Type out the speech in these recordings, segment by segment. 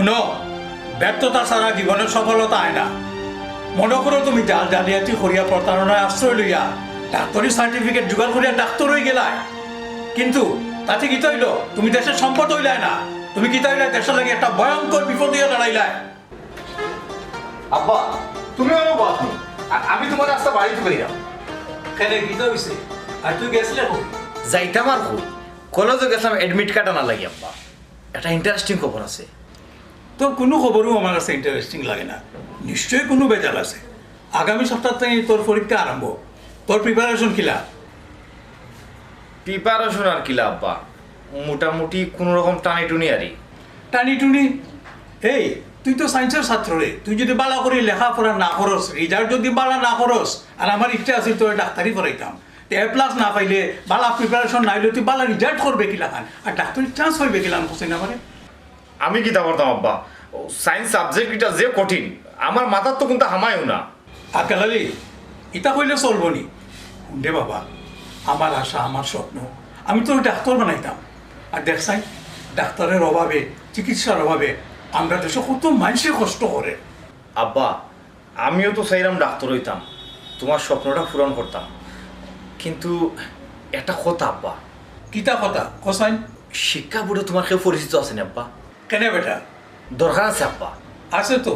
শুনো ব্যর্থতা ছাড়া জীবনের সফলতা আয় না মনে করো তুমি জাল জালিয়াতি করিয়া প্রতারণায় আশ্রয় লইয়া ডাক্তারি সার্টিফিকেট জোগাড় করিয়া ডাক্তার হয়ে গেলায় কিন্তু তাতে কি তৈল? তুমি দেশের সম্পদ হইলায় না। তুমি কি তৈলে? দেশের লাগে একটা ভয়ঙ্কর বিপদ হইয়া দাঁড়াইলায় আব্বা তুমি আমার নি। আর আমি তোমার রাস্তা বাড়ি থেকে যাও কেন গীত হইছে আর তুই গেছিলে কই যাইতাম আর কই কলেজে গেছিলাম এডমিট কার্ড আনা লাগি আব্বা। একটা ইন্টারেস্টিং খবর আছে। তোর কোনো খবরও আমার কাছে ইন্টারেস্টিং লাগে না। নিশ্চয়ই কোনো বেজাল আছে। আগামী সপ্তাহ থেকে তোর পরীক্ষা আরম্ভ। তোর প্রিপারেশন কিলা প্রিপারেশন আর কিলা আব্বা মোটামুটি কোনো রকম টানি টুনি আরই টানি টুনি এই তুই তো সায়েন্সের ছাত্র রে। তুই যদি বালা করে লেখাপড়া না করস রেজাল্ট যদি বালা না করস আর আমার ইচ্ছা আছে তোর ডাক্তারি পড়াইতাম এ প্লাস না পাইলে বালা প্রিপারেশন না হইলে তুই বালা রিজাল্ট করবে কিলা খান আর ডাক্তারি চান্স হইবে কিলাম হোসেন আমারে? আমি কি তা করতাম আব্বা। সায়েন্স সাবজেক্ট এটা যে কঠিন আমার মাথার তো কিন্তু হামায়ও না। আর কালালি ইটা কইলে চলব নি? দে বাবা আমার আশা আমার স্বপ্ন আমি তো ডাক্তার বানাইতাম। আর দেখ দেখছাই ডাক্তারের অভাবে চিকিৎসার অভাবে আমরা দেশে কত মানুষে কষ্ট করে। আব্বা আমিও তো চাইলাম ডাক্তার হইতাম তোমার স্বপ্নটা পূরণ করতাম। কিন্তু একটা কথা আব্বা। কিতা কথা? কসাইন শিক্ষা বোর্ডে তোমার কেউ পরিচিত আছে না আব্বা? কেনে বেটা? দরকার আছে আব্বা। আছে তো।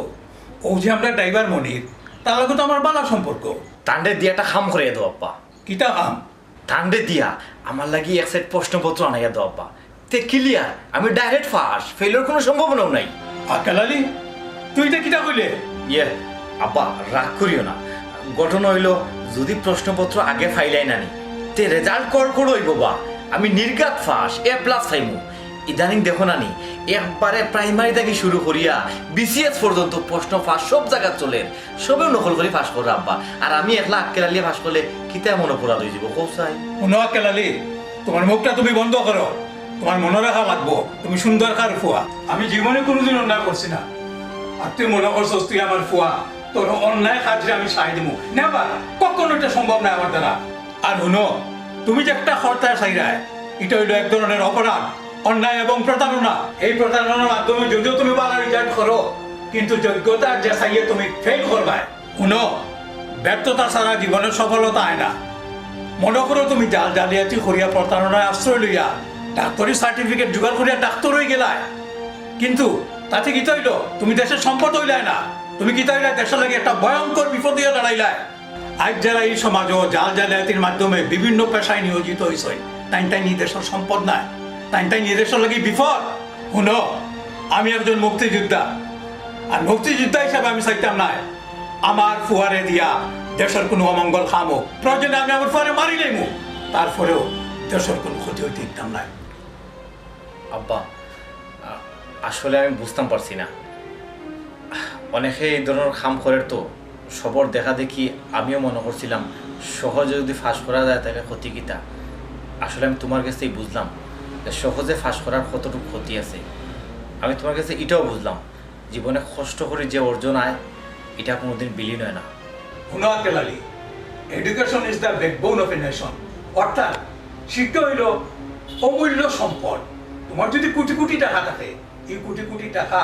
ও যে আমরা ড্রাইভার মনির তার লগে তো আমার বালা সম্পর্ক। তান্ডে দিয়া একটা খাম করে দাও আব্বা। কিতা কাম তান্ডে দিয়া আমার লাগি এক সাইড প্রশ্নপত্র আনাইয়া দাও আব্বা। তে ক্লিয়ার আমি ডাইরেক্ট ফাঁস ফেলের কোনো সম্ভাবনাও নাই। আর কালালি তুই এটা কিতা কইলে? ইয়ে আব্বা রাগ করিও না। ঘটনা হইল যদি প্রশ্নপত্র আগে ফাইলাই নানি তে রেজাল্ট কর করো বা। আমি নির্গাত ফাঁস এ প্লাস ফাইমু ইদানিং দেখো নানি, একবারে প্রাইমারি থেকে শুরু করিয়া বিসিএস পর্যন্ত প্রশ্ন ফাঁস সব জায়গা চলে। সবেও নকল করে ফাঁস করে আব্বা। আর আমি একলা আক্কেলালিয়ে ফাঁস করলে কিতা মনে অপরাধ হয়ে যাব? কৌসাই শুনো কেলালি তোমার মুখটা তুমি বন্ধ করো। তোমার মনে রাখা লাগবো। তুমি সুন্দর কার ফুয়া। আমি জীবনে কোনোদিন অন্যায় করছি না। আর তুই মনে করছস তুই আমার ফুয়া। তোর অন্যায় কাজে আমি সাই দিব নেবার কখনো এটা সম্ভব না আমার দ্বারা। আর শুনো, তুমি যে একটা হরতায় সাইরায়, এটা হইল এক ধরনের অপরাধ। অন্যায় এবং প্রতারণা। এই প্রতারণার মাধ্যমে যদিও তুমি ভালো রেজাল্ট করো, কিন্তু যোগ্যতা যে সাইয়ে তুমি ফেল করবে শুনো, ব্যর্থতা ছাড়া জীবনের সফলতা আয় না। মনে করো তুমি জাল জালিয়াতি করিয়া প্রতারণায় আশ্রয় লইয়া ডাক্তারি সার্টিফিকেট জোগাড় করিয়া ডাক্তার হয়ে গেলায় কিন্তু তাতে কি তৈল? তুমি দেশের সম্পদ হইলায় না। তুমি কি তৈলে? দেশের লাগে একটা ভয়ঙ্কর বিপদ হইয়া দাঁড়াইলায় আজ যারা এই সমাজও জাল জালিয়াতির মাধ্যমে বিভিন্ন পেশায় নিয়োজিত হয়েছে তাই তাই নিদেশের সম্পদ নাই। তাই তাই নিদেশের লাগে বিপদ শুনো, আমি একজন মুক্তিযোদ্ধা। আর মুক্তিযোদ্ধা হিসাবে আমি চাইতাম নাই, আমার ফুয়ারে দিয়া দেশের কোনো অমঙ্গল খাম। হোক প্রয়োজনে আমি আমার ফুয়ারে মারি লাইমু তারপরেও দেশের কোনো ক্ষতি হইতে দিতাম নাই। আব্বা, আসলে আমি বুঝতাম পারছি না। অনেকে এই ধরনের খাম করে তো। সবর দেখা দেখি আমিও মনে করছিলাম, সহজে যদি ফাঁস করা যায় তাহলে ক্ষতি কিতা? আসলে আমি তোমার কাছেই বুঝলাম। সহজে ফাঁস করার কতটুকু ক্ষতি আছে। আমি তোমার কাছে এটাও বুঝলাম, জীবনে কষ্ট করে যে অর্জন আয়, এটা কোনোদিন বিলীন হয় না। শুনো কেলালি education is the backbone of a nation অর্থাৎ শিক্ষা হইল অমূল্য সম্পদ। তোমার যদি কোটি কোটি টাকা থাকে, এই কোটি কোটি টাকা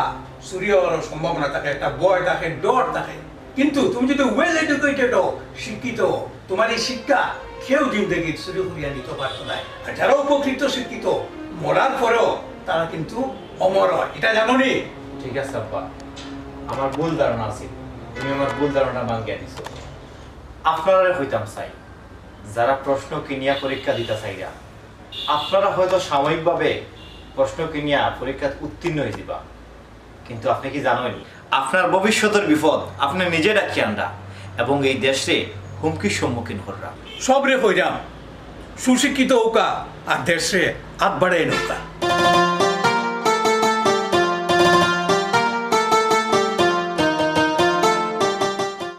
চুরি হওয়ার সম্ভাবনা থাকে, একটা ভয় থাকে ডর থাকে। কিন্তু তুমি যদি ওয়েল এডুকেটেড হও শিক্ষিত তোমার এই শিক্ষা কেউ জিন্দগি চুরি করিয়া নিতে পারতো না। আর যারা উপকৃত শিক্ষিত, মরার পরেও তারা কিন্তু অমর হয়। এটা জানো নি? ঠিক আছে, আব্বা। আমার ভুল ধারণা আছে। তুমি আমার ভুল ধারণা ভাঙ্গিয়া দিছো আপনারা হইতাম চাই। যারা প্রশ্ন কিনিয়া পরীক্ষা দিতে চাইরা আপনারা হয়তো সাময়িকভাবে প্রশ্ন কিনিয়া পরীক্ষাত উত্তীর্ণ হয়ে দিবা কিন্তু আপনি কি জানেন? আপনার ভবিষ্যতের বিপদ আপনি নিজে ডাকি আনরা এবং এই দেশে হুমকির সম্মুখীন কররা সব রে কইরাম সুশিক্ষিত হোকা আর দেশে হাত বাড়াই নৌকা।